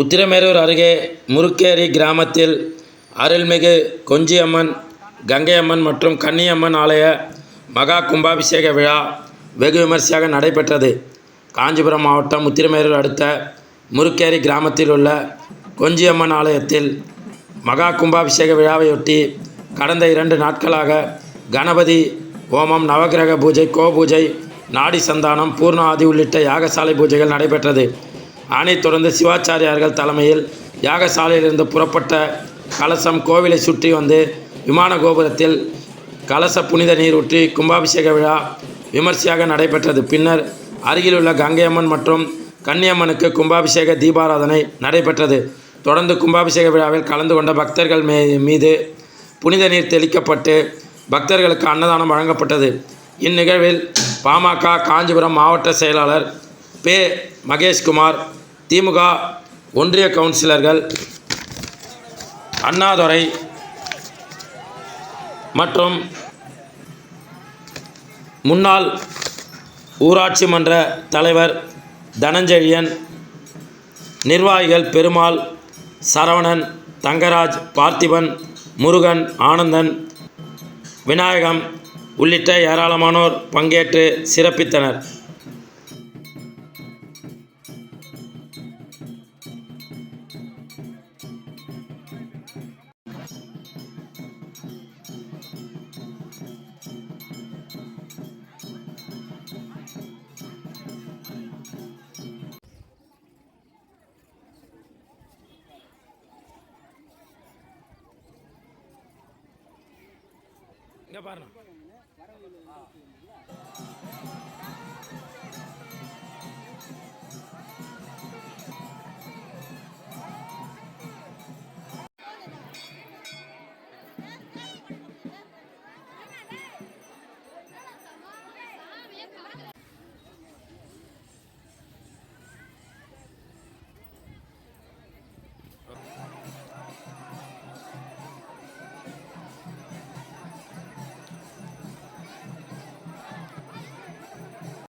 உத்திரமேரூர் அருகே முருக்கேரி கிராமத்தில் அருள்மிகு கொஞ்சியம்மன் கங்கையம்மன் மற்றும் கன்னியம்மன் ஆலய மகா கும்பாபிஷேக விழா வெகு விமரிசையாக நடைபெற்றது. காஞ்சிபுரம் மாவட்டம் உத்திரமேரூர் அடுத்த முருக்கேரி கிராமத்தில் உள்ள கொஞ்சியம்மன் ஆலயத்தில் மகா கும்பாபிஷேக விழாவையொட்டி கடந்த இரண்டு நாட்களாக கணபதி ஹோமம் நவக்கிரக பூஜை கோபூஜை நாடி சந்தானம் பூர்ண ஆதி உள்ளிட்ட யாகசாலை பூஜைகள் நடைபெற்றது. ஆணை தொடர்ந்து சிவாச்சாரியார்கள் தலைமையில் யாகசாலையிலிருந்து புறப்பட்ட கலசம் கோவிலை சுற்றி வந்து விமான கோபுரத்தில் கலச புனித நீர் ஊற்றி கும்பாபிஷேக விழா விமர்சையாக நடைபெற்றது. பின்னர் அருகிலுள்ள கங்கையம்மன் மற்றும் கன்னியம்மனுக்கு கும்பாபிஷேக தீபாராதனை நடைபெற்றது. தொடர்ந்து கும்பாபிஷேக விழாவில் கலந்து கொண்ட பக்தர்கள் மே மீது புனித நீர் தெளிக்கப்பட்டு பக்தர்களுக்கு அன்னதானம் வழங்கப்பட்டது. இந்நிகழ்வில் பாமக காஞ்சிபுரம் மாவட்ட செயலாளர் பே மகேஷ்குமார் திமுக ஒன்றிய கவுன்சிலர்கள் அண்ணாதுரை மற்றும் முன்னாள் ஊராட்சி மன்ற தலைவர் தனஞ்செழியன் நிர்வாகிகள் பெருமாள் சரவணன் தங்கராஜ் பார்த்திபன் முருகன் ஆனந்தன் விநாயகம் உள்ளிட்ட ஏராளமானோர் பங்கேற்று சிறப்பித்தனர். இங்கே பாருங்க